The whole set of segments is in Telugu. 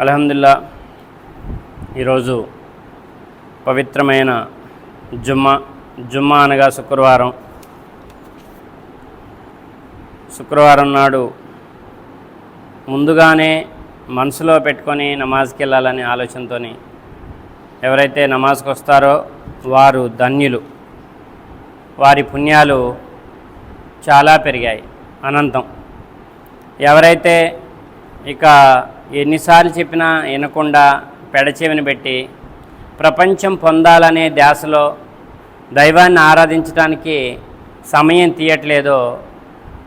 అలహందుల్లా ఈరోజు పవిత్రమైన జుమ్మా జుమ్మా అనగా శుక్రవారం. శుక్రవారం నాడు ముందుగానే మనసులో పెట్టుకొని నమాజ్కి వెళ్ళాలనే ఆలోచనతో ఎవరైతే నమాజ్కి వస్తారో వారు ధన్యులు. వారి పుణ్యాలు చాలా పెరిగాయి. అనంతం. ఎవరైతే ఇక ఎన్నిసార్లు చెప్పినా వినకుండా పెడచెవిని పెట్టి ప్రపంచం పొందాలనే ధ్యాసలో దైవాన్ని ఆరాధించడానికి సమయం తీయట్లేదో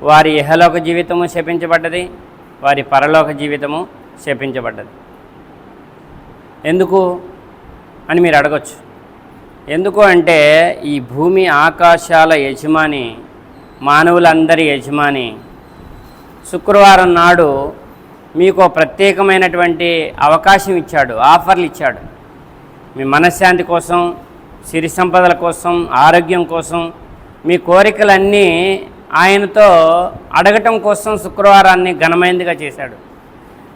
వారి ఇహలోక జీవితము శపించబడ్డది వారి పరలోక జీవితము శపించబడ్డది. ఎందుకు అని మీరు అడగచ్చు. ఎందుకు అంటే ఈ భూమి ఆకాశాల యజమాని మానవులందరి యజమాని శుక్రవారం నాడు మీకు ప్రత్యేకమైనటువంటి అవకాశం ఇచ్చాడు ఆఫర్లు ఇచ్చాడు. మీ మనశ్శాంతి కోసం సిరి సంపదల కోసం ఆరోగ్యం కోసం మీ కోరికలన్నీ ఆయనతో అడగటం కోసం శుక్రవారాన్ని ఘనమైనదిగా చేశాడు.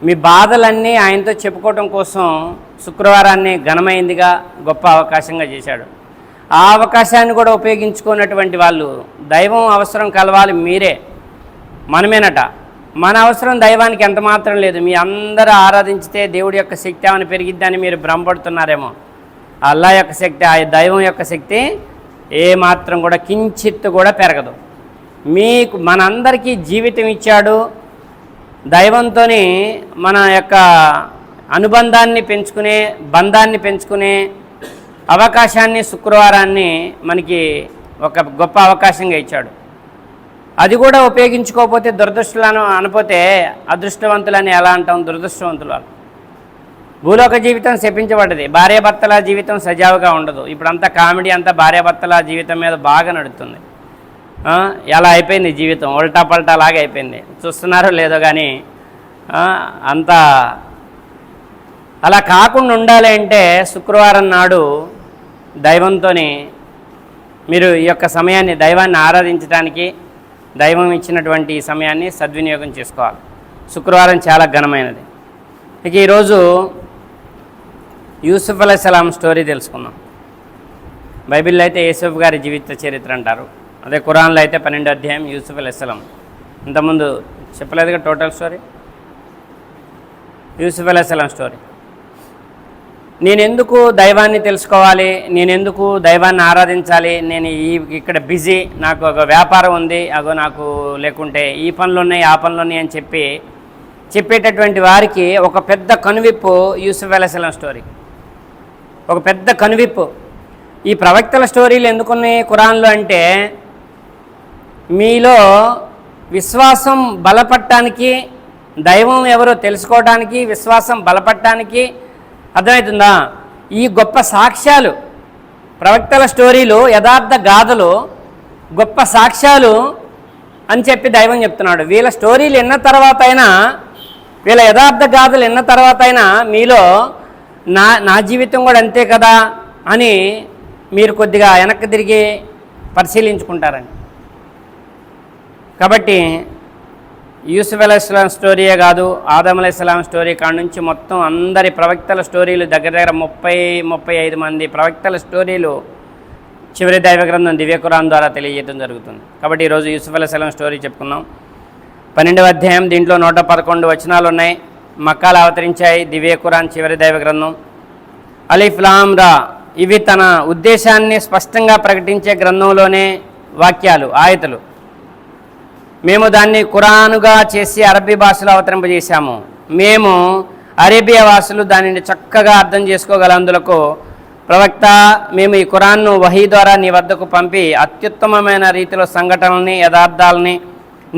మీ బాధలన్నీ ఆయనతో చెప్పుకోవటం కోసం శుక్రవారాన్ని ఘనమైందిగా గొప్ప అవకాశంగా చేశాడు. ఆ అవకాశాన్ని కూడా ఉపయోగించుకున్నటువంటి వాళ్ళు దైవం అవసరం కలవాలి మీరే. మనమేనట. మన అవసరం దైవానికి ఎంత మాత్రం లేదు. మీ అందరూ ఆరాధించితే దేవుడి యొక్క శక్తి ఏమైనా పెరిగిద్దని మీరు భ్రమపడుతున్నారేమో. అల్లా యొక్క శక్తి ఆ దైవం యొక్క శక్తి ఏ మాత్రం కూడా కించిత్తు కూడా పెరగదు. మీకు మనందరికీ జీవితం ఇచ్చాడు. దైవంతో మన యొక్క అనుబంధాన్ని పెంచుకునే బంధాన్ని పెంచుకునే అవకాశాన్ని శుక్రవారాన్ని మనకి ఒక గొప్ప అవకాశంగా ఇచ్చాడు. అది కూడా ఉపయోగించుకోకపోతే దురదృష్టలను అనపోతే అదృష్టవంతులని ఎలా అంటాం? దురదృష్టవంతులు భూలోక జీవితం శపించబడ్డది. భార్యాభర్తల జీవితం సజావుగా ఉండదు. ఇప్పుడంతా కామెడీ అంతా భార్యాభర్తల జీవితం మీద బాగా నడుస్తుంది ఎలా అయిపోయింది జీవితం? ఉల్టా పల్టా లాగా అయిపోయింది. చూస్తున్నారో లేదో కానీ అంతా అలా కాకుండా ఉండాలి అంటే శుక్రవారం నాడు దైవంతో మీరు ఈ యొక్క సమయాన్ని దైవాన్ని ఆరాధించడానికి దైవం ఇచ్చినటువంటి ఈ సమయాన్ని సద్వినియోగం చేసుకోవాలి. శుక్రవారం చాలా ఘనమైనది. ఇక ఈరోజు యూసుఫ్ అలైహిస్సలాం స్టోరీ తెలుసుకుందాం. బైబిల్లో అయితే యూసుఫ్ గారి జీవిత చరిత్ర అంటారు. అదే ఖురాన్లో అయితే పన్నెండు అధ్యాయం యూసుఫ్ అలైస్లాం ఇంతకుముందు చెప్పలేదుగా టోటల్ స్టోరీ? యూసుఫ్ అలైస్లాం స్టోరీ. నేను ఎందుకు దైవాన్ని తెలుసుకోవాలి? నేనెందుకు దైవాన్ని ఆరాధించాలి? నేను ఈ ఇక్కడ బిజీ నాకు ఒక వ్యాపారం ఉంది అగో నాకు లేకుంటే ఈ పనులు ఉన్నాయి ఆ పనులు ఉన్నాయి అని చెప్పి చెప్పేటటువంటి వారికి ఒక పెద్ద కనువిప్పు యూసుఫ్ అలసలం స్టోరీ. ఒక పెద్ద కనువిప్పు. ఈ ప్రవక్తల స్టోరీలు ఎందుకున్నాయి ఖురాన్లో అంటే మీలో విశ్వాసం బలపడటానికి దైవం ఎవరో తెలుసుకోవడానికి విశ్వాసం బలపడటానికి అర్థమవుతుందా? ఈ గొప్ప సాక్ష్యాలు ప్రవక్తల స్టోరీలు యథార్థ గాథలు గొప్ప సాక్ష్యాలు అని చెప్పి దైవం చెప్తున్నాడు. వీళ్ళ స్టోరీలు విన్న తర్వాత అయినా వీళ్ళ యథార్థ గాథలు విన్న తర్వాత అయినా మీలో నా నా జీవితం కూడా అంతే కదా అని మీరు కొద్దిగా వెనక్కి తిరిగి పరిశీలించుకుంటారండి. కాబట్టి యూసుఫ్ అలైహిస్లాం స్టోరీయే కాదు ఆదం అలైహిస్లాం స్టోరీ కాడ నుంచి మొత్తం అందరి ప్రవక్తల స్టోరీలు దగ్గర దగ్గర ముప్పై ముప్పై ఐదు మంది ప్రవక్తల స్టోరీలు చివరి దైవ గ్రంథం దివ్యకురాన్ ద్వారా తెలియజేయడం జరుగుతుంది. కాబట్టి ఈరోజు యూసుఫ్ అలైహిస్లాం స్టోరీ చెప్పుకుందాం పన్నెండవ అధ్యాయం దీంట్లో నూట పదకొండు వచనాలు ఉన్నాయి. మక్కాలు అవతరించాయి దివ్య కురాన్ చివరి దైవ గ్రంథం. అలీఫ్లాం రా ఇవి తన ఉద్దేశాన్ని స్పష్టంగా ప్రకటించే గ్రంథంలోనే వాక్యాలు ఆయతలు. మేము దాన్ని ఖురానుగా చేసి అరబీ భాషలో అవతరింపజేశాము. మేము అరేబియా వాసులు దానిని చక్కగా అర్థం చేసుకోగలందులకు ప్రవక్త మేము ఈ ఖురాన్ను వహీ ద్వారా నీ వద్దకు పంపి అత్యుత్తమమైన రీతిలో సంఘటనల్ని యథార్థాలని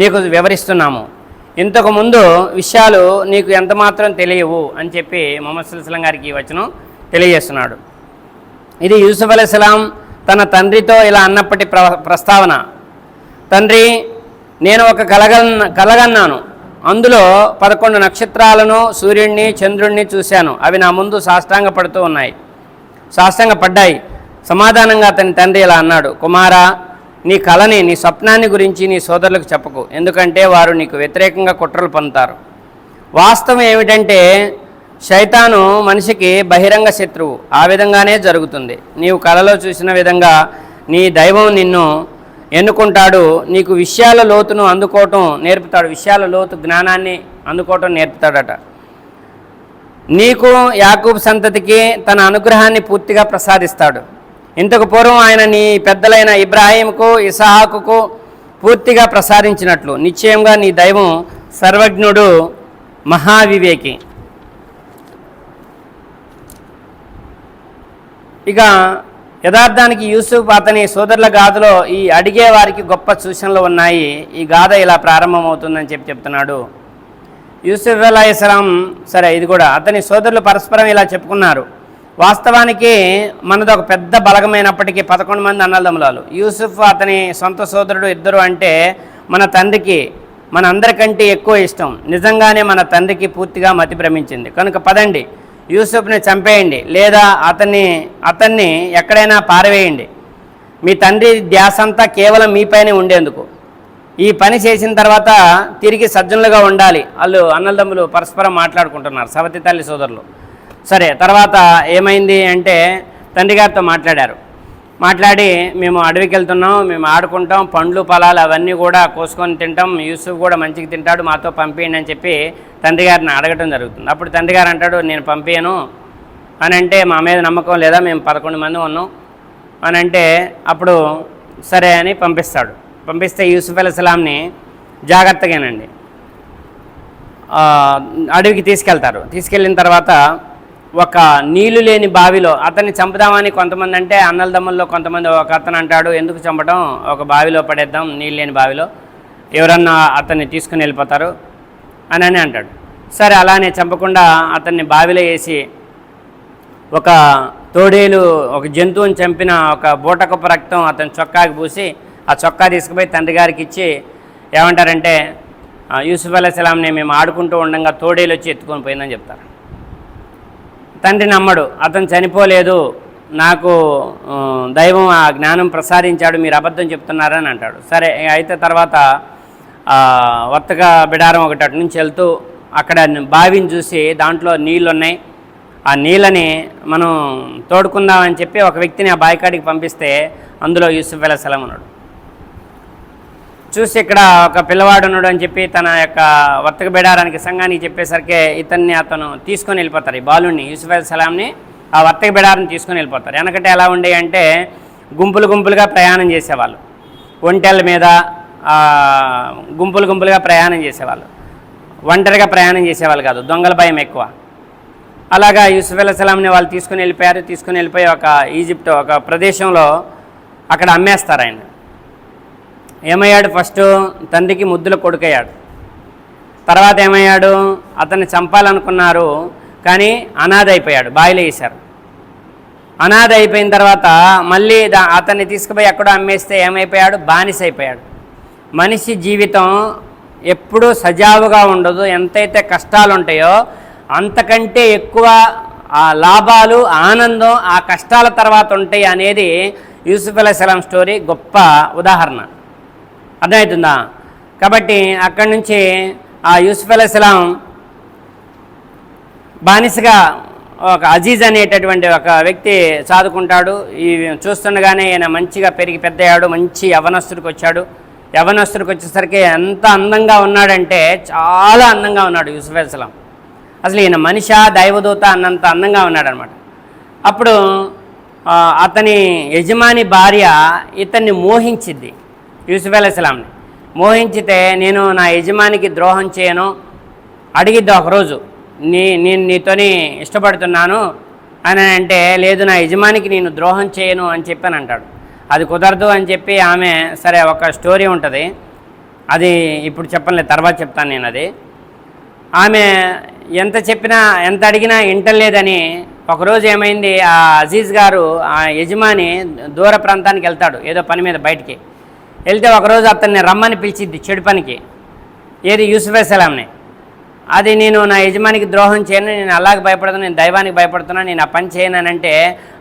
నీకు వివరిస్తున్నాము. ఇంతకు ముందు విషయాలు నీకు ఎంతమాత్రం తెలియవు అని చెప్పి మొహమ్మద్ సుల్సలం గారికి ఈ వచనం తెలియజేస్తున్నాడు. ఇది యూసుఫ్ అలైస్లాం తన తండ్రితో ఇలా అన్నప్పటి ప్ర ప్రస్తావన. తండ్రి నేను ఒక కలగన్న కలగన్నాను. అందులో పదకొండు నక్షత్రాలను సూర్యుడిని చంద్రుడిని చూశాను. అవి నా ముందు సాష్టాంగ పడుతూ ఉన్నాయి. సాష్టాంగ పడ్డాయి సమాధానంగా అతని తండ్రి ఇలా అన్నాడు కుమారా నీ కళని నీ స్వప్నాన్ని గురించి నీ సోదరులకు చెప్పకు. ఎందుకంటే వారు నీకు వ్యతిరేకంగా కుట్రలు పొందుతారు వాస్తవం ఏమిటంటే శైతాను మనిషికి బహిరంగ శత్రువు. ఆ విధంగానే జరుగుతుంది. నీవు కలలో చూసిన విధంగా నీ దైవం నిన్ను ఎన్నుకుంటాడు నీకు విషయాల లోతును అందుకోవటం నేర్పుతాడు విషయాల లోతు జ్ఞానాన్ని అందుకోవటం నేర్పుతాడట. నీకు యాకూబ్ సంతతికి తన అనుగ్రహాన్ని పూర్తిగా ప్రసాదిస్తాడు. ఇంతకు పూర్వం ఆయన నీ పెద్దలైన ఇబ్రాహీంకు ఇసహాకుకు పూర్తిగా ప్రసాదించినట్లు నిశ్చయంగా నీ దైవం సర్వజ్ఞుడు మహావివేకి. ఇక యథార్థానికి యూసుఫ్ అతని సోదరుల గాథలో ఈ అడిగే వారికి గొప్ప సూచనలు ఉన్నాయి. ఈ గాథ ఇలా ప్రారంభమవుతుందని చెప్పి చెప్తున్నాడు. యూసుఫ్ అలాహిస్లాం సరే ఇది కూడా అతని సోదరులు పరస్పరం ఇలా చెప్పుకున్నారు. వాస్తవానికి మనది ఒక పెద్ద బలగమైనప్పటికీ పదకొండు మంది అన్నదమ్ములాలు. యూసుఫ్ అతని సొంత సోదరుడు ఇద్దరు అంటే మన తండ్రికి మన అందరికంటే ఎక్కువ ఇష్టం. నిజంగానే మన తండ్రికి పూర్తిగా మతి భ్రమించింది కనుక పదండి. యూసుఫ్ని చంపేయండి లేదా అతన్ని అతన్ని ఎక్కడైనా పారవేయండి. మీ తండ్రి ధ్యాసంతా కేవలం మీపైనే ఉండేందుకు. ఈ పని చేసిన తర్వాత తిరిగి సజ్జనులుగా ఉండాలి. వాళ్ళు అన్నదమ్ములు పరస్పరం మాట్లాడుకుంటున్నారు సవతి తల్లి సోదరులు. సరే తర్వాత ఏమైంది అంటే తండ్రి గారితో మాట్లాడారు. మాట్లాడి మేము అడవికి వెళ్తున్నాం మేము ఆడుకుంటాం పండ్లు పొలాలు అవన్నీ కూడా కోసుకొని తింటాం. యూసుఫ్ కూడా మంచిగా తింటాడు మాతో పంపించండి అని చెప్పి తండ్రి గారిని అడగటం జరుగుతుంది. అప్పుడు తండ్రి గారు అంటాడు నేను పంపించను అని అంటే మా మీద నమ్మకం లేదా? మేము పదకొండు మంది ఉన్నాం. అని అంటే అప్పుడు సరే అని పంపిస్తాడు. పంపిస్తే యూసుఫ్ అలీస్లాంని జాగ్రత్తగానండి. అడవికి తీసుకెళ్తారు. తీసుకెళ్ళిన తర్వాత ఒక నీళ్ళు లేని బావిలో అతన్ని చంపుదామని కొంతమంది అంటే అన్నలదమ్ముల్లో కొంతమంది ఒక అతను అంటాడు ఎందుకు చంపడం ఒక బావిలో పడేద్దాం నీళ్ళు లేని బావిలో. ఎవరన్నా అతన్ని తీసుకుని వెళ్ళిపోతారు అని అని అంటాడు. సరే అలానే చంపకుండా అతన్ని బావిలో వేసి ఒక తోడేలు ఒక జంతువుని చంపిన ఒక బూటకపు రక్తం అతని చొక్కాకి పూసి ఆ చొక్కా తీసుకుపోయి తండ్రి గారికి ఇచ్చి ఏమంటారంటే యూసుఫ్ అలైహిస్సలాంని మేము ఆడుకుంటూ ఉండగా తోడేలు వచ్చి ఎత్తుకొని పోయిందని చెప్తారు. తండ్రి నమ్మడు అతను చనిపోలేదు నాకు దైవం ఆ జ్ఞానం ప్రసాదించాడు మీరు అబద్ధం చెప్తున్నారని అంటాడు. సరే అయితే తర్వాత వర్తక బిడారం ఒకటి అటు నుంచి వెళ్తూ అక్కడ బావిని చూసి దాంట్లో నీళ్ళు ఉన్నాయి ఆ నీళ్ళని మనం తోడుకుందామని చెప్పి ఒక వ్యక్తిని ఆ బాయికాడికి పంపిస్తే అందులో యూసుఫ్ అలైహిస్సలాం ఉన్నాడు చూసి ఇక్కడ ఒక పిల్లవాడు ఉన్నాడు అని చెప్పి తన యొక్క వర్తక బెడారానికి సంఘానికి చెప్పేసరికి ఇతన్ని అతను తీసుకొని వెళ్ళిపోతారు ఈ బాలుని యూసుఫ్ అలీ సలాంని. ఆ వర్తక బెడారాన్ని తీసుకొని వెళ్ళిపోతారు. వెనకటి ఎలా ఉండే అంటే గుంపులు గుంపులుగా ప్రయాణం చేసేవాళ్ళు. ఒంటెల మీద గుంపులు గుంపులుగా ప్రయాణం చేసేవాళ్ళు. ఒంటరిగా ప్రయాణం చేసేవాళ్ళు కాదు దొంగల భయం ఎక్కువ. అలాగా యూసుఫ్ అలీ సలాంని వాళ్ళు తీసుకుని వెళ్ళిపోయారు. తీసుకుని వెళ్ళిపోయి ఒక ఈజిప్ట్ ఒక ప్రదేశంలో అక్కడ అమ్మేస్తారు ఆయన ఏమయ్యాడు ఫస్ట్? తండ్రికి ముద్దుల కొడుకయ్యాడు. తర్వాత ఏమయ్యాడు? అతన్ని చంపాలనుకున్నారు కానీ అనాథ అయిపోయాడు బావిలో వేశారు. అనాథ అయిపోయిన తర్వాత మళ్ళీ దా అతన్ని తీసుకుపోయి ఎక్కడో అమ్మేస్తే ఏమైపోయాడు? బానిస అయిపోయాడు మనిషి జీవితం ఎప్పుడూ సజావుగా ఉండదు. ఎంతైతే కష్టాలు ఉంటాయో అంతకంటే ఎక్కువ ఆ లాభాలు ఆనందం ఆ కష్టాల తర్వాత ఉంటాయి అనేది యూసుఫ్ అలైహిస్సలాం స్టోరీ గొప్ప ఉదాహరణ. అర్థమవుతుందా? కాబట్టి అక్కడి నుంచి ఆ యూసుఫ్ అలైస్లాం బానిసగా ఒక అజీజ్ అనేటటువంటి ఒక వ్యక్తి సాదుకుంటాడు. ఈ చూస్తుండగానే ఈయన మంచిగా పెరిగి పెద్దయ్యాడు మంచి యవనస్తుడికి వచ్చాడు. యవనస్తుడికి వచ్చేసరికి ఎంత అందంగా ఉన్నాడంటే చాలా అందంగా ఉన్నాడు యూసుఫ్ అలైహిస్సలాం అసలు ఈయన మనిష దైవదూత అన్నంత అందంగా ఉన్నాడనమాట. అప్పుడు అతని యజమాని భార్య ఇతన్ని మోహించింది. యూసుఫ్ అలైస్లాంని మోహించితే నేను నా యజమానికి ద్రోహం చేయను. అడిగిద్దా ఒకరోజు నీ నేను నీతోని ఇష్టపడుతున్నాను. అని అంటే లేదు నా యజమానికి నేను ద్రోహం చేయను అని చెప్పాను అంటాడు. అది కుదరదు అని చెప్పి ఆమె సరే ఒక స్టోరీ ఉంటుంది. అది ఇప్పుడు చెప్పలేదు తర్వాత చెప్తాను నేను అది. ఆమె ఎంత చెప్పినా ఎంత అడిగినా ఇంటలేదని ఒకరోజు ఏమైంది ఆ అజీజ్ గారు ఆ యజమాని దూర ప్రాంతానికి వెళ్తాడు ఏదో పని మీద బయటికి. వెళ్తే ఒకరోజు అతన్ని రమ్మని పిలిచిద్ది చెడు పనికి. ఏది యూసుఫేసలాంని అది నేను నా యజమానికి ద్రోహం చేయను నేను అలాగే భయపడుతున్నాను నేను దైవానికి భయపడుతున్నాను నేను ఆ పని చేయను అంటే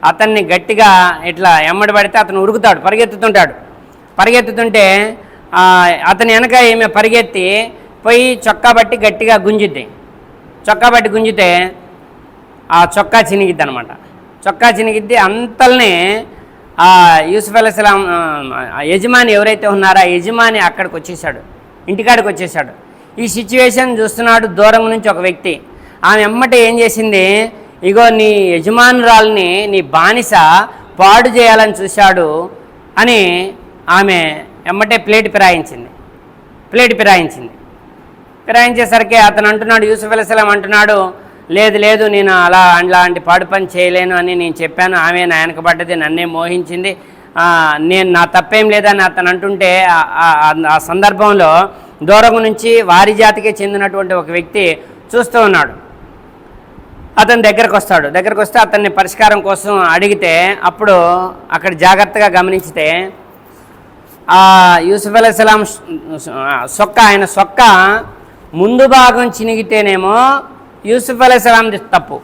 అతన్ని గట్టిగా ఇట్లా ఎమ్మడి పడితే అతను ఉరుకుతాడు పరిగెత్తుతుంటాడు. పరిగెత్తుతుంటే అతని వెనక ఈమె పరిగెత్తి పోయి చొక్కా బట్టి గట్టిగా గుంజిద్ది. చొక్కా బట్టి గుంజితే ఆ చొక్కా చినిగిద్ది అనమాట చొక్కా చినిగిద్ది అంతల్నే ఆ యూసుఫ్ అలైస్లాం యజమాని ఎవరైతే ఉన్నారో ఆ యజమాని అక్కడికి వచ్చేసాడు ఇంటికాడికి వచ్చేసాడు ఈ సిచ్యువేషన్ చూస్తున్నాడు దూరం నుంచి ఒక వ్యక్తి. ఆమె ఎమ్మట ఏం చేసింది? ఇగో నీ యజమానురాల్ని నీ బానిస పాడు చేయాలని చూశాడు అని ఆమె ఎమ్మటే ప్లేట్ పిరాయించింది. ప్లేట్ పిరాయించింది. ఫిరాయించేసరికి అతను అంటున్నాడు యూసుఫ్ అలైస్లాం అంటున్నాడు లేదు లేదు నేను అలా అలాంటి పాడు పని చేయలేను అని నేను చెప్పాను. ఆమె నా వెనకబడ్డది నన్నే మోహించింది. నేను నా తప్పేం లేదని అతను అంటుంటే ఆ- సందర్భంలో దూరం నుంచి వారి జాతికి చెందినటువంటి ఒక వ్యక్తి చూస్తూ ఉన్నాడు. అతని దగ్గరకు వస్తాడు. దగ్గరకు వస్తే అతన్ని పరిష్కారం కోసం అడిగితే అప్పుడు అక్కడ జాగ్రత్తగా గమనించితే ఆ యూసుఫ్ అలైస్లాం సొక్క ఆయన సొక్క ముందు భాగం చినిగితేనేమో యూసుఫ్ అలైహిస్సలాంది తప్పు.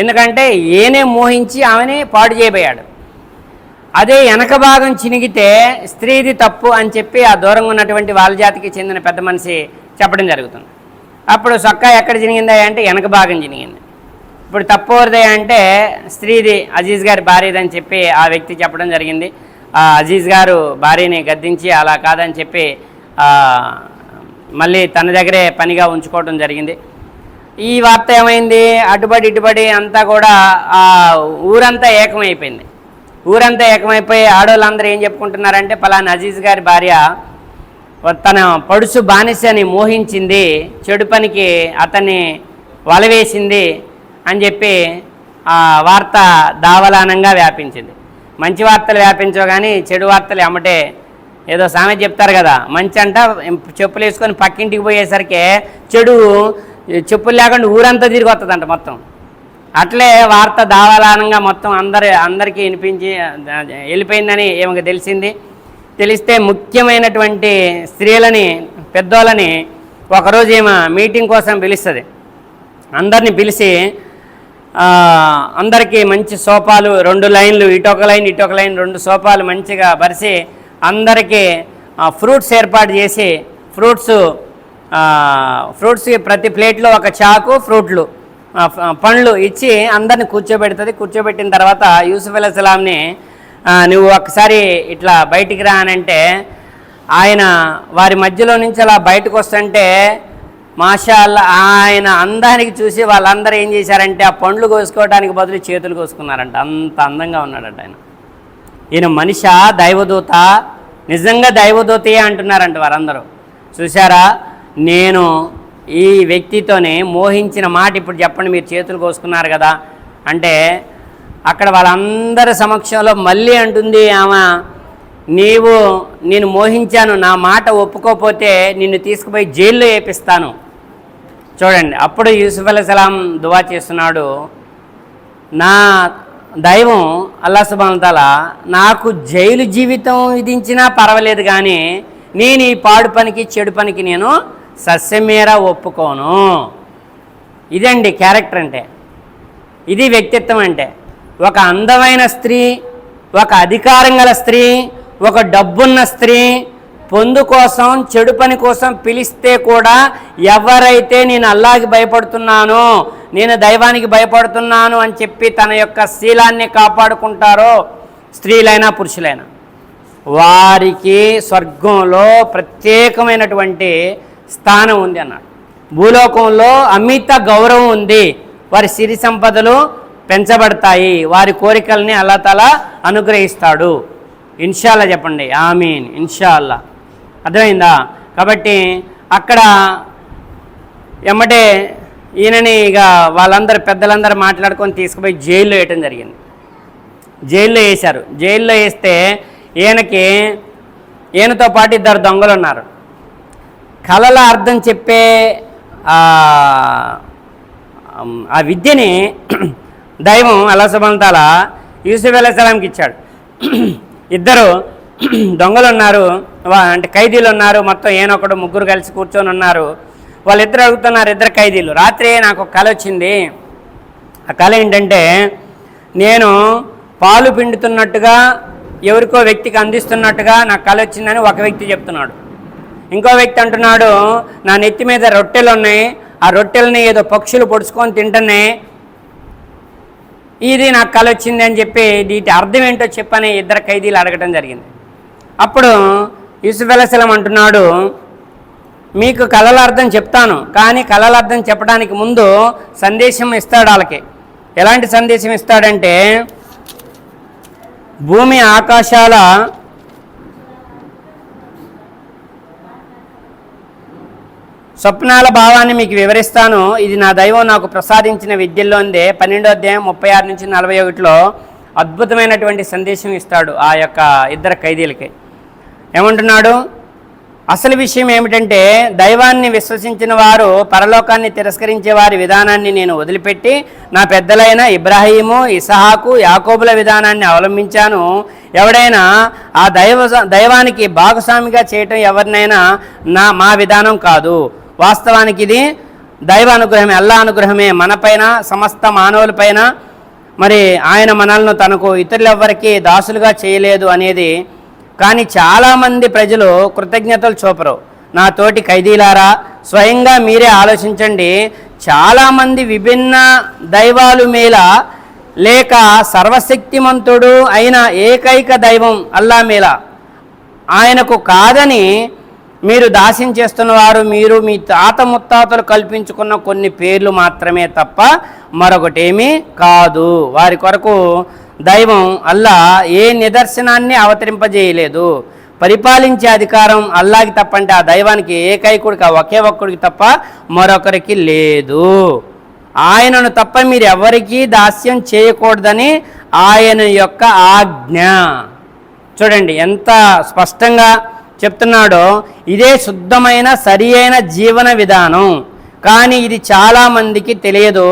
ఎందుకంటే ఏనే మోహించి ఆమెనే పాడు చేయబోయాడు. అదే వెనక భాగం చినిగితే స్త్రీది తప్పు అని చెప్పి ఆ దూరంగా ఉన్నటువంటి వాళ్ళ జాతికి చెందిన పెద్ద మనిషి చెప్పడం జరుగుతుంది. అప్పుడు సొక్క ఎక్కడ చినిగిందా అంటే వెనక భాగం చినిగింది. ఇప్పుడు తప్పు అంటే స్త్రీది అజీజ్ గారి భార్యదని చెప్పి ఆ వ్యక్తి చెప్పడం జరిగింది. ఆ అజీజ్ గారు భార్యని గద్దించి అలా కాదని చెప్పి మళ్ళీ తన దగ్గరే పనిగా ఉంచుకోవడం జరిగింది. ఈ వార్త ఏమైంది? అటుబడి ఇటుబడి అంతా కూడా ఆ ఊరంతా ఏకమైపోయింది. ఊరంతా ఏకమైపోయి ఆడవాళ్ళందరూ ఏం చెప్పుకుంటున్నారంటే పలానా అజీజ్ గారి భార్య తన పడుసు బానిసని మోహించింది చెడు పనికి అతన్ని వలవేసింది అని చెప్పి ఆ వార్త దావలానంగా వ్యాపించింది. మంచి వార్తలు వ్యాపించవు కానీ చెడు వార్తలు ఎమ్మటే ఏదో సామె చెప్తారు కదా. మంచి అంట చెప్పులు వేసుకొని పక్కింటికి పోయేసరికి చెడు చెప్పులు లేకుండా ఊరంతా తిరిగి వస్తుందంట మొత్తం. అట్లే వార్త దావాలానంగా మొత్తం అందరి అందరికీ వినిపించి వెళ్ళిపోయిందని ఏమకు తెలిసింది. తెలిస్తే ముఖ్యమైనటువంటి స్త్రీలని పెద్దోళ్ళని ఒకరోజు ఏమో మీటింగ్ కోసం పిలుస్తుంది. అందరిని పిలిచి అందరికీ మంచి సోఫాలు రెండు లైన్లు ఇటొక లైన్ ఇటొక లైన్ రెండు సోఫాలు మంచిగా పరిచి అందరికీ ఫ్రూట్స్ ఏర్పాటు చేసి ఫ్రూట్స్ ఫ్రూట్స్కి ప్రతి ప్లేట్లో ఒక చాకు ఫ్రూట్లు పండ్లు ఇచ్చి అందరిని కూర్చోబెడుతుంది. కూర్చోబెట్టిన తర్వాత యూసుఫ్ అలైస్లాంని నువ్వు ఒకసారి ఇట్లా బయటికి రా అని అంటే ఆయన వారి మధ్యలో నుంచి అలా బయటకు వస్తుంటే మాషాల్ ఆయన అందానికి చూసి వాళ్ళందరూ ఏం చేశారంటే ఆ పండ్లు కోసుకోవడానికి బదులు చేతులు కోసుకున్నారంట. అంత అందంగా ఉన్నాడంట ఆయన. ఈయన మనిష దైవదూత నిజంగా దైవదూతయే అంటున్నారంట వారందరూ. చూసారా నేను ఈ వ్యక్తితోనే మోహించిన మాట ఇప్పుడు చెప్పండి మీరు చేతులు కోసుకున్నారు కదా. అంటే అక్కడ వాళ్ళందరి సమక్షంలో మళ్ళీ అంటుంది ఆమె నీవు నేను మోహించాను నా మాట ఒప్పుకోకపోతే నిన్ను తీసుకుపోయి జైల్లో వేపిస్తాను చూడండి అప్పుడు యూసుఫ్ అలైహిస్సలాం దువా చేస్తున్నాడు నా దైవం అల్లా సుబానతాల నాకు జైలు జీవితం విధించినా పర్వాలేదు కానీ నేను ఈ పాడు పనికి చెడు పనికి నేను సస్యమేర ఒప్పుకోను. ఇదండి క్యారెక్టర్ అంటే. ఇది వ్యక్తిత్వం అంటే. ఒక అందమైన స్త్రీ ఒక అధికారం గల స్త్రీ ఒక డబ్బున్న స్త్రీ పొందు కోసం చెడు పని కోసం పిలిస్తే కూడా ఎవరైతే నేను అల్లాకి భయపడుతున్నానో నేను దైవానికి భయపడుతున్నాను అని చెప్పి తన యొక్క శీలాన్ని కాపాడుకుంటారో స్త్రీలైనా పురుషులైనా. వారికి స్వర్గంలో ప్రత్యేకమైనటువంటి స్థానం ఉంది అన్నాడు. భూలోకంలో అమిత గౌరవం ఉంది. వారి సిరి సంపదలు పెంచబడతాయి. వారి కోరికల్ని అల్లా తలా అనుగ్రహిస్తాడు. ఇన్షాల్లా చెప్పండి. ఆమీన్. ఇన్షాల్లా. అర్థమైందా? కాబట్టి అక్కడ ఎమ్మటే ఈయనని ఇక వాళ్ళందరూ పెద్దలందరూ మాట్లాడుకొని తీసుకుపోయి జైల్లో వేయటం జరిగింది. జైల్లో వేశారు. జైల్లో వేస్తే ఈయనకి ఈయనతో పాటు ఇద్దరు దొంగలు ఉన్నారు. కళల అర్థం చెప్పే ఆ విద్యని దైవం అల్లా సుబంతాల యూసుఫ్ అలైస్లాంకి ఇచ్చాడు. ఇద్దరు దొంగలు ఉన్నారు వా- అంటే ఖైదీలు ఉన్నారు. మొత్తం ఏనొకడు ముగ్గురు కలిసి కూర్చొని ఉన్నారు. వాళ్ళిద్దరు అడుగుతున్నారు ఇద్దరు ఖైదీలు రాత్రి నాకు ఒక కళ వచ్చింది. ఆ కళ ఏంటంటే నేను పాలు పిండుతున్నట్టుగా ఎవరికో వ్యక్తికి అందిస్తున్నట్టుగా నాకు కళ వచ్చిందని ఒక వ్యక్తి చెప్తున్నాడు. ఇంకో వ్యక్తి అంటున్నాడు నా నెత్తి మీద రొట్టెలు ఉన్నాయి ఆ రొట్టెలని ఏదో పక్షులు పొడుచుకొని తింటున్నాయి. ఇది నాకు కళ వచ్చింది అని చెప్పి వీటి అర్థం ఏంటో చెప్పని ఇద్దరు ఖైదీలు అడగటం జరిగింది. అప్పుడు యూసుఫ్ అంటున్నాడు మీకు కళల అర్థం చెప్తాను కానీ కళల అర్థం చెప్పడానికి ముందు సందేశం ఇస్తాడు వాళ్ళకి. ఎలాంటి సందేశం ఇస్తాడంటే భూమి ఆకాశాల స్వప్నాల భావాన్ని మీకు వివరిస్తాను. ఇది నా దైవం నాకు ప్రసాదించిన విద్యల్లోందే పన్నెండో అధ్యాయం ముప్పై ఆరు నుంచి నలభై ఒకటిలో అద్భుతమైనటువంటి సందేశం ఇస్తాడు ఆ యొక్క ఇద్దరు ఖైదీలకి. ఏమంటున్నాడు? అసలు విషయం ఏమిటంటే దైవాన్ని విశ్వసించిన వారు పరలోకాన్ని తిరస్కరించే వారి విధానాన్ని నేను వదిలిపెట్టి నా పెద్దలైన ఇబ్రాహీము ఇసహాకు యాకోబుల విధానాన్ని అవలంబించాను. ఎవడైనా ఆ దైవ దైవానికి భాగస్వామిగా చేయటం ఎవరినైనా నా మా విధానం కాదు. వాస్తవానికి ఇది దైవ అనుగ్రహమే అల్లా అనుగ్రహమే. మనపైన సమస్త మానవులపైన మరి ఆయన మనల్ని తనకు ఇతరులెవ్వరికీ దాసులుగా చేయలేదు అనేది కానీ చాలామంది ప్రజలు కృతజ్ఞతలు చూపరు. నా తోటి ఖైదీలారా స్వయంగా మీరే ఆలోచించండి. చాలామంది విభిన్న దైవాలు మేల లేక సర్వశక్తిమంతుడు అయిన ఏకైక దైవం అల్లా మేల. ఆయనకు కాదని మీరు దాస్యం చేస్తున్నవారు మీరు మీ తాత ముత్తాతలు కల్పించుకున్న కొన్ని పేర్లు మాత్రమే తప్ప మరొకటేమీ కాదు. వారి కొరకు దైవం అల్లా ఏ నిదర్శనాన్ని అవతరింపజేయలేదు. పరిపాలించే అధికారం అల్లాకి తప్పంటే ఆ దైవానికి ఏకైకుడికి ఒకే ఒక్కడికి తప్ప మరొకరికి లేదు. ఆయనను తప్ప మీరు ఎవరికీ దాస్యం చేయకూడదని ఆయన యొక్క ఆజ్ఞ. చూడండి ఎంత స్పష్టంగా చెప్తున్నాడో ఇదే శుద్ధమైన సరి అయిన జీవన విధానం. కానీ ఇది చాలామందికి తెలియదు.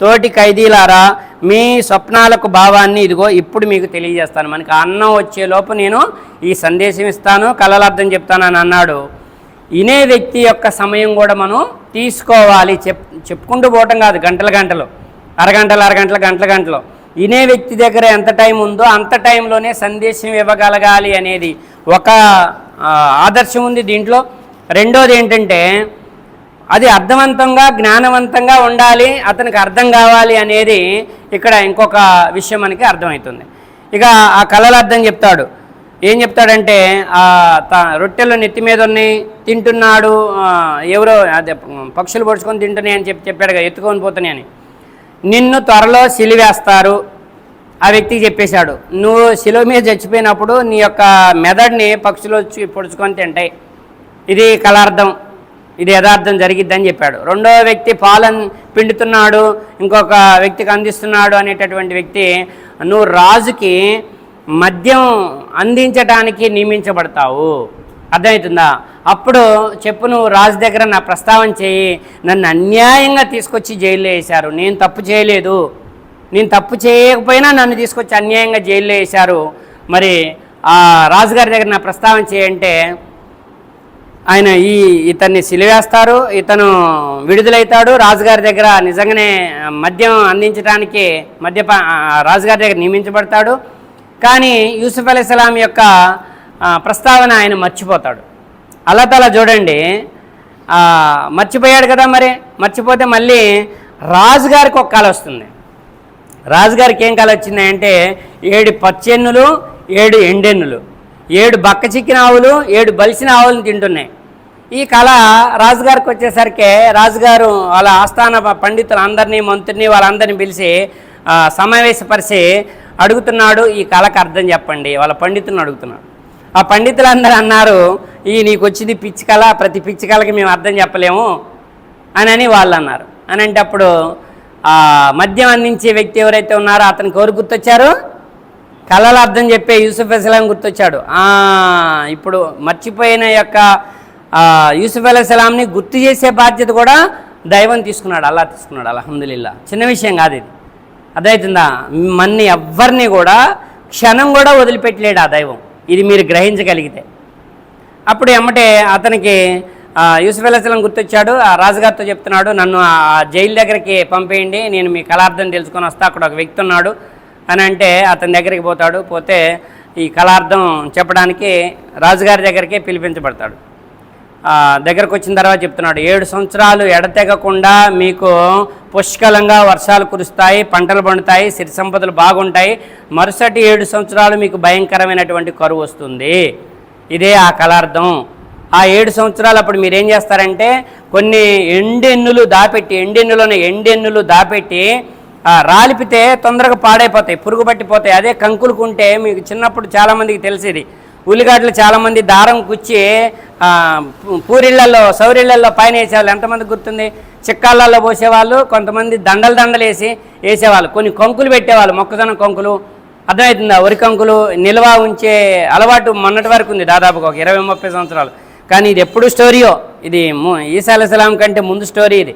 తోటి ఖైదీలారా మీ స్వప్నాలకు భావాన్ని ఇదిగో ఇప్పుడు మీకు తెలియజేస్తాను. మనకి అన్నం వచ్చేలోపు నేను ఈ సందేశం ఇస్తాను కలల అర్థం చెప్తానని అన్నాడు. ఇనే వ్యక్తి యొక్క సమయం కూడా మనం తీసుకోవాలి. చెప్ చెప్పుకుంటూ పోవటం కాదు గంటల గంటలు. అరగంటలు అరగంటలు గంటల గంటలు. ఇనే వ్యక్తి దగ్గర ఎంత టైం ఉందో అంత టైంలోనే సందేశం ఇవ్వగలగాలి అనేది ఒక ఆదర్శం ఉంది దీంట్లో. రెండోది ఏంటంటే అది అర్థవంతంగా జ్ఞానవంతంగా ఉండాలి అతనికి అర్థం కావాలి అనేది ఇక్కడ ఇంకొక విషయం మనకి అర్థమవుతుంది. ఇక ఆ కళల అర్థం చెప్తాడు. ఏం చెప్తాడంటే ఆ రొట్టెలు నెత్తి మీద ఉన్నాయి తింటున్నాడు ఎవరో అదే పక్షులు పొడుచుకొని తింటున్నాయి అని చెప్పి చెప్పాడు కదా ఎత్తుకొని పోతున్నాయని. నిన్ను త్వరలో సిలివేస్తారు. ఆ వ్యక్తికి చెప్పేశాడు నువ్వు శిలో మీద చచ్చిపోయినప్పుడు నీ యొక్క మెదడుని పక్షులు వచ్చి పొడుచుకొని తింటాయి. ఇది కళార్థం ఇది యథార్థం జరిగిద్దని చెప్పాడు. రెండో వ్యక్తి పాలను పిండుతున్నాడు ఇంకొక వ్యక్తికి అందిస్తున్నాడు అనేటటువంటి వ్యక్తి నువ్వు రాజుకి మద్యం అందించడానికి నియమించబడతావు. అర్థమవుతుందా? అప్పుడు చెప్పు నువ్వు రాజు దగ్గర నా ప్రస్తావన చేయి. నన్ను అన్యాయంగా తీసుకొచ్చి జైల్లో వేశారు. నేను తప్పు చేయలేదు. నేను తప్పు చేయకపోయినా నన్ను తీసుకొచ్చి అన్యాయంగా జైల్లో వేశారు. మరి ఆ రాజుగారి దగ్గర నా ప్రస్తావన చేయంటే ఆయన ఈ ఇతన్ని సిలివేస్తారు ఇతను విడుదలవుతాడు రాజుగారి దగ్గర నిజంగానే మద్యం అందించడానికి మద్యప రాజుగారి దగ్గర నియమించబడతాడు. కానీ యూసుఫ్ అలీస్లాం యొక్క ప్రస్తావన ఆయన మర్చిపోతాడు. అల్లా తలా చూడండి. మర్చిపోయాడు కదా మరి. మర్చిపోతే మళ్ళీ రాజుగారికి ఒక కాల వస్తుంది. రాజుగారికి ఏం కళ వచ్చిందంటే ఏడు పచ్చెన్నులు ఏడు ఎండెన్నులు ఏడు బక్క చిక్కిన ఆవులు ఏడు బలిసిన ఆవులను తింటున్నాయి. ఈ కళ రాజుగారికి వచ్చేసరికి రాజుగారు వాళ్ళ ఆస్థాన పండితులు అందరినీ మంత్రిని వాళ్ళందరినీ పిలిచి సమావేశపరిచి అడుగుతున్నాడు. ఈ కళకు అర్థం చెప్పండి. వాళ్ళ పండితులను అడుగుతున్నాడు. ఆ పండితులందరూ అన్నారు ఈ నీకు వచ్చింది పిచ్చి కళ ప్రతి పిచ్చి కళకి మేము అర్థం చెప్పలేము అని అని వాళ్ళు అన్నారు. అని అంటే అప్పుడు మద్యం అందించే వ్యక్తి ఎవరైతే ఉన్నారో అతనికి ఎవరు గుర్తొచ్చారు? కళల అర్థం చెప్పే యూసుఫ్ అసలాం గుర్తొచ్చాడు. ఇప్పుడు మర్చిపోయిన యొక్క యూసుఫ్ అలీస్లాంని గుర్తు చేసే బాధ్యత కూడా దైవం తీసుకున్నాడు అల్లా తీసుకున్నాడు అలహమ్దుల్లా చిన్న విషయం కాదు ఇది. అదైతుందా మన్ని ఎవ్వరిని కూడా క్షణం కూడా వదిలిపెట్టలేడు ఆ దైవం. ఇది మీరు గ్రహించగలిగితే. అప్పుడు ఎమ్మటే అతనికి యూసుఫ్ అలీస్లాం గుర్తొచ్చాడు. ఆ రాజుగారితో చెప్తున్నాడు నన్ను ఆ జైలు దగ్గరికి పంపేయండి నేను మీ కళార్థం తెలుసుకొని వస్తా అక్కడ ఒక వ్యక్తి ఉన్నాడు. అని అంటే అతని దగ్గరికి పోతాడు పోతే ఈ కళార్థం చెప్పడానికి రాజుగారి దగ్గరికి పిలిపించబడతాడు. దగ్గరకు వచ్చిన తర్వాత చెప్తున్నాడు ఏడు సంవత్సరాలు ఎడతెగకుండా మీకు పుష్కలంగా వర్షాలు కురుస్తాయి పంటలు పండుతాయి సిరి సంపదలు బాగుంటాయి. మరుసటి ఏడు సంవత్సరాలు మీకు భయంకరమైనటువంటి కరువు వస్తుంది. ఇదే ఆ కళార్థం. ఆ ఏడు సంవత్సరాలు అప్పుడు మీరు ఏం చేస్తారంటే కొన్ని ఎండెన్నులు దాపెట్టి ఎండెన్నులను ఎండెన్నులు దాపెట్టి రాలిపితే తొందరగా పాడైపోతాయి పురుగు పట్టిపోతాయి. అదే కంకులుకుంటే మీకు చిన్నప్పుడు చాలామందికి తెలిసేది. ఉల్లిగడ్డలు చాలామంది దారం కుచ్చి పూరిళ్ళలో సౌరిళ్ళలో పైన వేసేవాళ్ళు ఎంతమంది గుర్తుంది? చిక్కాళ్ళల్లో పోసేవాళ్ళు కొంతమంది దండలు దండలు వేసి వేసేవాళ్ళు. కొన్ని కంకులు పెట్టేవాళ్ళు మొక్కజొన్న కంకులు. అర్థమవుతుందా? వరి కంకులు నిల్వ ఉంచే అలవాటు మొన్నటి వరకు ఉంది దాదాపుగా ఒక ఇరవై ముప్పై సంవత్సరాలు. కానీ ఇది ఎప్పుడు స్టోరీయో? ఇది ఈసా అలైహిస్సలాం కంటే ముందు స్టోరీ ఇది.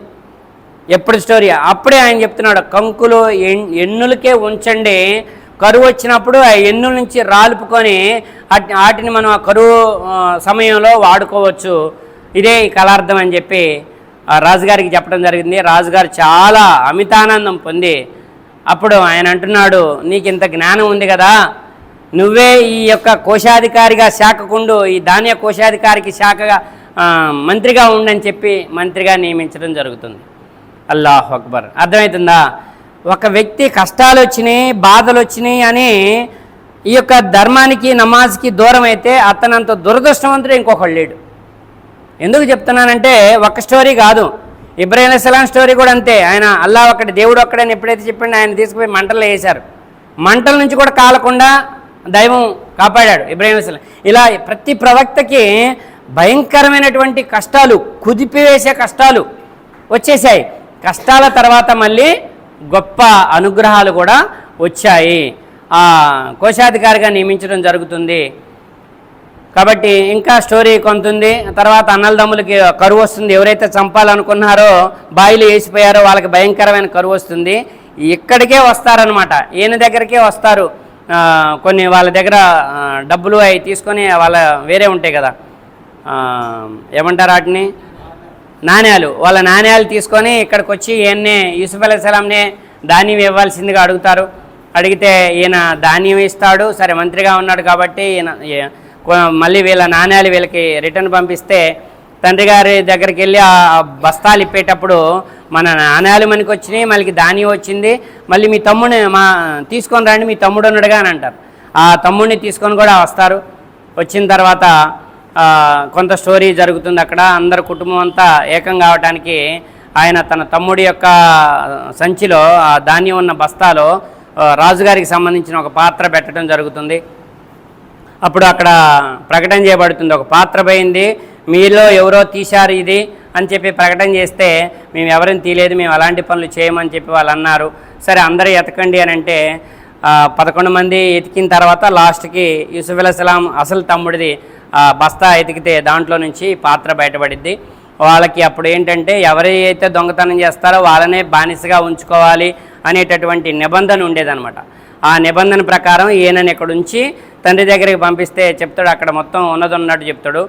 ఎప్పుడు స్టోరీ? అప్పుడే ఆయన చెప్తున్నాడు కంకులు ఎన్- ఎన్నులకే ఉంచండి. కరువు వచ్చినప్పుడు ఆ ఎన్నుల నుంచి రాలుపుకొని వాటిని మనం ఆ కరువు సమయంలో వాడుకోవచ్చు. ఇదే ఈ కళార్థం అని చెప్పి ఆ రాజుగారికి చెప్పడం జరిగింది. రాజుగారు చాలా అమితానందం పొంది. అప్పుడు ఆయన అంటున్నాడు నీకు ఇంత జ్ఞానం ఉంది కదా. నువ్వే ఈ యొక్క కోశాధికారిగా శాఖకుండు ఈ ధాన్య కోశాధికారికి శాఖగా మంత్రిగా ఉండని చెప్పి మంత్రిగా నియమించడం జరుగుతుంది. అల్లాహ్ అక్బర్. అర్థమవుతుందా ఒక వ్యక్తి కష్టాలు వచ్చినాయి బాధలు వచ్చినాయి అని ఈ యొక్క ధర్మానికి నమాజ్కి దూరం అయితే అతనంత దురదృష్టవంతుడు ఇంకొకడు లేడు. ఎందుకు చెప్తున్నానంటే ఒక స్టోరీ కాదు. ఇబ్రాహీం అస్సలాం స్టోరీ కూడా అంతే. ఆయన అల్లా ఒకటి దేవుడు ఒక్కడని ఎప్పుడైతే చెప్పిండో ఆయన తీసుకుపోయి మంటలు వేశారు. మంటల నుంచి కూడా కాలకుండా దైవం కాపాడాడు ఇబ్రాహీం ఇలా ప్రతి ప్రవక్తకి భయంకరమైనటువంటి కష్టాలు కుదిపివేసే కష్టాలు వచ్చేసాయి కష్టాల తర్వాత మళ్ళీ గొప్ప అనుగ్రహాలు కూడా వచ్చాయి. కోశాధికారిగా నియమించడం జరుగుతుంది. కాబట్టి ఇంకా స్టోరీ కొంత ఉంది. తర్వాత అన్నలదమ్ములకి కరువు వస్తుంది. ఎవరైతే చంపాలనుకున్నారో బాయిలు వేసిపోయారో వాళ్ళకి భయంకరమైన కరువు వస్తుంది. ఇక్కడికే వస్తారనమాట ఈయన దగ్గరికే వస్తారు. కొన్ని వాళ్ళ దగ్గర డబ్బులు అవి తీసుకొని వాళ్ళ వేరే ఉంటాయి కదా. ఏమంటారు వాటిని? నాణ్యాలు వాళ్ళ నాణ్యాలు తీసుకొని ఇక్కడికి వచ్చి ఈయన్నే యూసుఫ్ అలైహిస్సలాంనే ధాన్యం ఇవ్వాల్సిందిగా అడుగుతారు. అడిగితే ఈయన ధాన్యం ఇస్తాడు సరే మంత్రిగా ఉన్నాడు కాబట్టి ఈయన మళ్ళీ వీళ్ళ నాణ్యాలు వీళ్ళకి రిటర్న్ పంపిస్తే తండ్రి గారి దగ్గరికి వెళ్ళి ఆ బస్తాలు ఇప్పేటప్పుడు మన నాణ్యాలు మనకి వచ్చినాయి మళ్ళీ ధాన్యం వచ్చింది. మళ్ళీ మీ తమ్ముడిని మా తీసుకొని రండి మీ తమ్ముడు ఉన్నాడుగా అని అంటారు. ఆ తమ్ముడిని తీసుకొని కూడా వస్తారు. వచ్చిన తర్వాత కొంత స్టోరీ జరుగుతుంది అక్కడ. అందరు కుటుంబం అంతా ఏకం కావడానికి ఆయన తన తమ్ముడి యొక్క సంచిలో ఆ ధాన్యం ఉన్న బస్తాలో రాజుగారికి సంబంధించిన ఒక పాత్ర పెట్టడం జరుగుతుంది. అప్పుడు అక్కడ ప్రకటన చేయబడుతుంది. ఒక పాత్ర పోయింది. మీలో ఎవరో తీశారు ఇది అని చెప్పి ప్రకటన చేస్తే మేము ఎవరిని తీయలేదు మేము అలాంటి పనులు చేయమని చెప్పి వాళ్ళు అన్నారు. సరే అందరూ ఎతకండి అని అంటే పదకొండు మంది ఎతికిన తర్వాత లాస్ట్కి యూసుఫ్ అలస్లాం అసలు తమ్ముడిది బస్తా ఎతికితే దాంట్లో నుంచి పాత్ర బయటపడిద్ది. వాళ్ళకి అప్పుడు ఏంటంటే ఎవరైతే దొంగతనం చేస్తారో వాళ్ళనే బానిసగా ఉంచుకోవాలి అనేటటువంటి నిబంధన ఉండేదన్నమాట. ఆ నిబంధన ప్రకారం ఈయనని ఇక్కడ ఉంచి తండ్రి దగ్గరికి పంపిస్తే చెప్తాడు అక్కడ మొత్తం ఉన్నది ఉన్నట్టు చెప్తాడు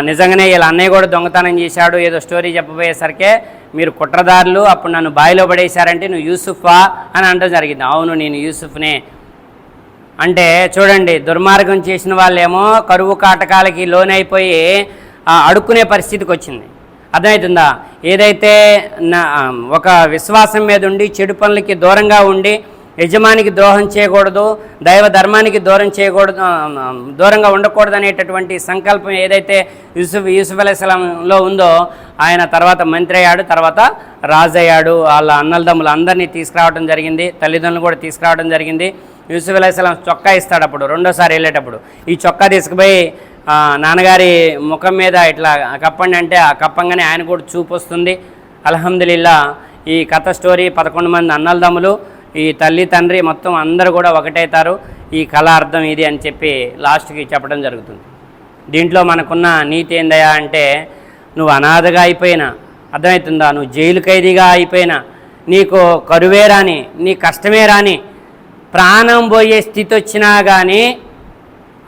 నిజంగానే వీళ్ళ అన్నయ్య కూడా దొంగతనం చేశాడు ఏదో స్టోరీ చెప్పబోయేసరికే మీరు కుట్రదారులు అప్పుడు నన్ను బావిలో పడేశారంటే నువ్వు యూసుఫా అని అనడం జరిగింది. అవును నేను యూసుఫ్నే. అంటే చూడండి దుర్మార్గం చేసిన వాళ్ళేమో కరువు కాటకాలకి లోనైపోయి అడుక్కునే పరిస్థితికి వచ్చింది. అర్థమవుతుందా? ఏదైతే నా- ఒక విశ్వాసం మీద ఉండి చెడు పనులకి దూరంగా ఉండి యజమానికి ద్రోహం చేయకూడదు దైవ ధర్మానికి దూరం చేయకూడదు దూరంగా ఉండకూడదు అనేటటువంటి సంకల్పం ఏదైతే యూసుఫ్ యూసుఫ్ అలైస్లాంలో ఉందో ఆయన తర్వాత మంత్రి అయ్యాడు తర్వాత రాజు అయ్యాడు. వాళ్ళ అన్నలదమ్ములు అందరినీ తీసుకురావడం జరిగింది తల్లిదండ్రులు కూడా తీసుకురావడం జరిగింది. యూసుఫ్ అలైహిస్సలాం చొక్కా ఇస్తాడు అప్పుడు రెండోసారి వెళ్ళేటప్పుడు. ఈ చొక్కా తీసుకుపోయి నాన్నగారి ముఖం మీద ఇట్లా కప్పండి అంటే ఆ కప్పంగానే ఆయన కూడా చూపు వస్తుంది. అల్హమ్దులిల్లా ఈ కథ స్టోరీ పదకొండు మంది అన్నలదమ్ములు ఈ తల్లి తండ్రి మొత్తం అందరూ కూడా ఒకటవుతారు ఈ కళ అర్థం ఇది అని చెప్పి లాస్ట్కి చెప్పడం జరుగుతుంది. దీంట్లో మనకున్న నీతి ఏందయ్యా అంటే నువ్వు అనాథగా అయిపోయినా అర్థమవుతుందా? నువ్వు జైలు ఖైదీగా అయిపోయినా నీకు కరువే రాని నీ కష్టమే రాని ప్రాణం పోయే స్థితి వచ్చినా కానీ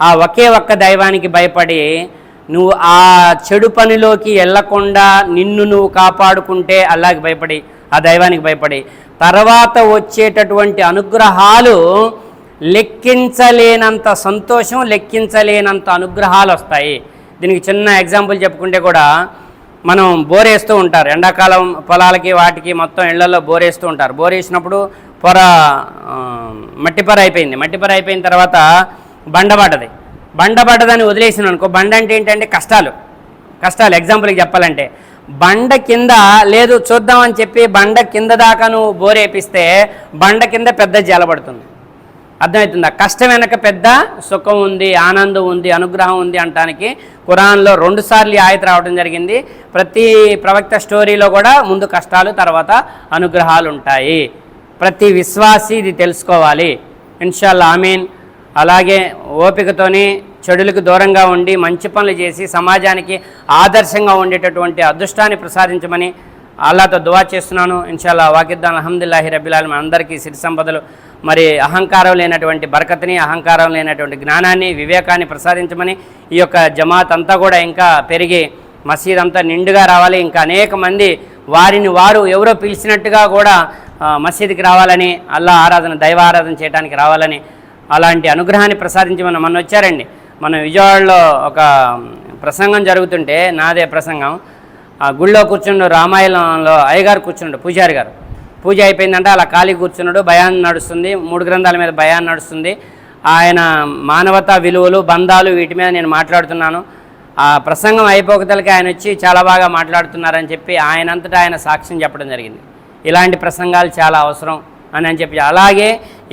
ఆ ఒకే ఒక్క దైవానికి భయపడి నువ్వు ఆ చెడు పనిలోకి వెళ్ళకుండా నిన్ను నువ్వు కాపాడుకుంటే అల్లాకి భయపడి ఆ దైవానికి భయపడి తర్వాత వచ్చేటటువంటి అనుగ్రహాలు లెక్కించలేనంత సంతోషం లెక్కించలేనంత అనుగ్రహాలు వస్తాయి. దీనికి చిన్న ఎగ్జాంపుల్ చెప్పుకుంటే కూడా మనం బోరేస్తూ ఉంటారు. ఎండాకాలం పొలాలకి వాటికి మొత్తం ఇళ్ళలో బోరేస్తూ ఉంటారు. బోరేసినప్పుడు పొర ఆ, మట్టి పొర అయిపోయింది. మట్టి పొర అయిపోయిన తర్వాత బండ బండబడ్డదని బండ వదిలేసిన అనుకో బండ అంటే ఏంటంటే కష్టాలు. కష్టాలు. ఎగ్జాంపుల్కి చెప్పాలంటే బండ కింద లేదు చూద్దామని చెప్పి బండ కింద దాకా నువ్వు బోరేపిస్తే బండ కింద పెద్ద జలబడుతుంది అర్థమవుతుందా? కష్టం వెనక పెద్ద సుఖం ఉంది ఆనందం ఉంది అనుగ్రహం ఉంది అంటానికి ఖురాన్లో రెండుసార్లు ఆయత రావడం జరిగింది. ప్రతి ప్రవక్త స్టోరీలో కూడా ముందు కష్టాలు తర్వాత అనుగ్రహాలు ఉంటాయి. ప్రతి విశ్వాసి ఇది తెలుసుకోవాలి. ఇన్షాల్లా ఆమీన్. అలాగే ఓపికతోని చెడులకు దూరంగా ఉండి మంచి పనులు చేసి సమాజానికి ఆదర్శంగా ఉండేటటువంటి అదృష్టాన్ని ప్రసాదించమని అల్లాతో దువా చేస్తున్నాను. ఇన్షాల్లా వాకిద్దాన్ అహమ్దుల్లాహి రబిలాల్ అందరికీ సిరి సంపదలు మరి అహంకారం లేనటువంటి బరకతని అహంకారం లేనటువంటి జ్ఞానాన్ని వివేకాన్ని ప్రసాదించమని ఈ యొక్క జమాత్ అంతా కూడా ఇంకా పెరిగి మసీద్ అంతా నిండుగా రావాలి. ఇంకా అనేక మంది వారిని వారు ఎవరో పిలిచినట్టుగా కూడా మసీదుకి రావాలని అల్లా ఆరాధన దైవ ఆరాధన చేయడానికి రావాలని అలాంటి అనుగ్రహాన్ని ప్రసాదించమని మొన్న వచ్చారండి. మన విజయవాడలో ఒక ప్రసంగం జరుగుతుంటే నాదే ప్రసంగం. ఆ గుళ్ళో కూర్చుండు రామాయణంలో అయ్యగారు కూర్చున్నాడు పూజారి గారు. పూజ అయిపోయిందంటే అలా ఖాళీ కూర్చున్నాడు భయాన్ నడుస్తుంది మూడు గ్రంథాల మీద భయాన్ నడుస్తుంది. ఆయన మానవతా విలువలు బంధాలు వీటి మీద నేను మాట్లాడుతున్నాను. ఆ ప్రసంగం అయిపోకతలకి ఆయన వచ్చి చాలా బాగా మాట్లాడుతున్నారని చెప్పి ఆయనంతటా ఆయన సాక్ష్యం చెప్పడం జరిగింది. ఇలాంటి ప్రసంగాలు చాలా అవసరం అని అని చెప్పి అలాగే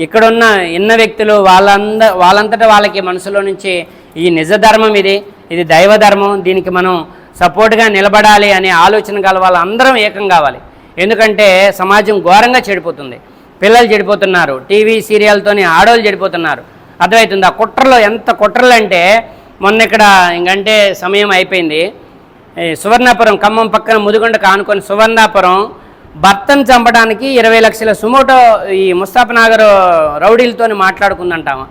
ఇక్కడున్న ఇన్న వ్యక్తులు వాళ్ళంద వాళ్ళంతటా వాళ్ళకి మనసులో నుంచి ఈ నిజ ధర్మం ఇది. ఇది దైవ ధర్మం. దీనికి మనం సపోర్ట్గా నిలబడాలి అనే ఆలోచన గల వాళ్ళందరం ఏకం కావాలి. ఎందుకంటే సమాజం ఘోరంగా చెడిపోతుంది. పిల్లలు చెడిపోతున్నారు. టీవీ సీరియల్తోని ఆడవాళ్ళు చెడిపోతున్నారు. అర్థమవుతుంది? ఆ కుట్రలో ఎంత కుట్రలు అంటే మొన్న ఇక్కడ ఇంకంటే సమయం అయిపోయింది. ఈ సువర్ణాపురం ఖమ్మం పక్కన ముదుగుండ కానుకొని సువర్ణాపురం భర్తను చంపడానికి ఇరవై లక్షల సుమోటో ఈ ముస్తాఫనగర్ రౌడీలతోని మాట్లాడుకుందంటామా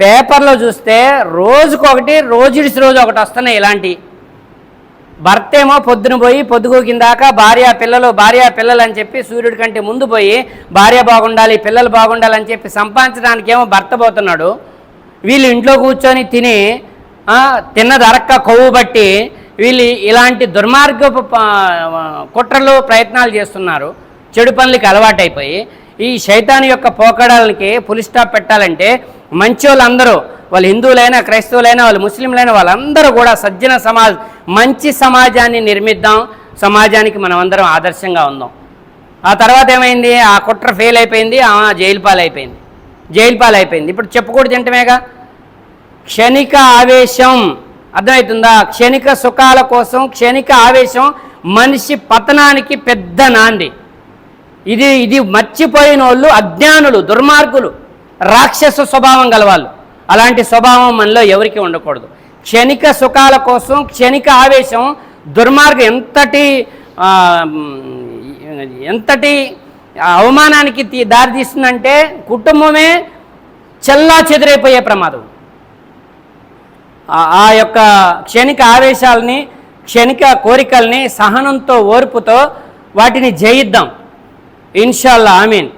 పేపర్లో చూస్తే రోజుకొకటి రోజుడిసి రోజు ఒకటి వస్తున్నాయి ఇలాంటి. భర్త ఏమో పొద్దున పోయి పొద్దుగోకిందాక భార్య పిల్లలు భార్య పిల్లలు అని చెప్పి సూర్యుడి కంటే ముందు పోయి భార్య బాగుండాలి పిల్లలు బాగుండాలని చెప్పి సంపాదించడానికేమో భర్త పోతున్నాడు. వీళ్ళు ఇంట్లో కూర్చొని తిని తిన్న దరక్క కొవ్వు బట్టి వీళ్ళు ఇలాంటి దుర్మార్గపు కుట్రలు ప్రయత్నాలు చేస్తున్నారు. చెడు పనులకి అలవాటైపోయి. ఈ శైతాన్ యొక్క పోకడాలకి పులి స్టాప్ పెట్టాలంటే మంచి వాళ్ళందరూ వాళ్ళు హిందువులైనా క్రైస్తవులైనా వాళ్ళు ముస్లింలైనా వాళ్ళందరూ కూడా సజ్జన సమాజ్ మంచి సమాజాన్ని నిర్మిద్దాం సమాజానికి మనం అందరం ఆదర్శంగా ఉందాం. ఆ తర్వాత ఏమైంది? ఆ కుట్ర ఫెయిల్ అయిపోయింది ఆ జైలు పాలైపోయింది. జైలు పాలైపోయింది. ఇప్పుడు చెప్పకూడదు తింటమేగా క్షణిక ఆవేశం. అర్థమవుతుందా? క్షణిక సుఖాల కోసం క్షణిక ఆవేశం మనిషి పతనానికి పెద్ద నాంది. ఇది ఇది మర్చిపోయిన వాళ్ళు అజ్ఞానులు దుర్మార్గులు. రాక్షస స్వభావం గలవాళ్ళు. అలాంటి స్వభావం మనలో ఎవరికి ఉండకూడదు. క్షణిక సుఖాల కోసం క్షణిక ఆవేశం దుర్మార్గం ఎంతటి ఎంతటి అవమానానికి తీ- దారితీస్తుందంటే కుటుంబమే చెల్లా చెదిరైపోయే ప్రమాదం. ఆ- యొక్క క్షణిక ఆవేశాలని క్షణిక కోరికల్ని సహనంతో ఓర్పుతో వాటిని జయిద్దాం. ఇన్షాల్లా ఆమీన్.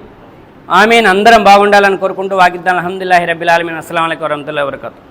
ఆమెను. అందరం బాగుండాలని కోరుకుంటూ వాకిద్దాం. అల్హమ్దుల్లాహి రబ్బిల్ ఆలమీన్. అస్సలం అయికం వరహమతుల్లాహి వబరకాతు.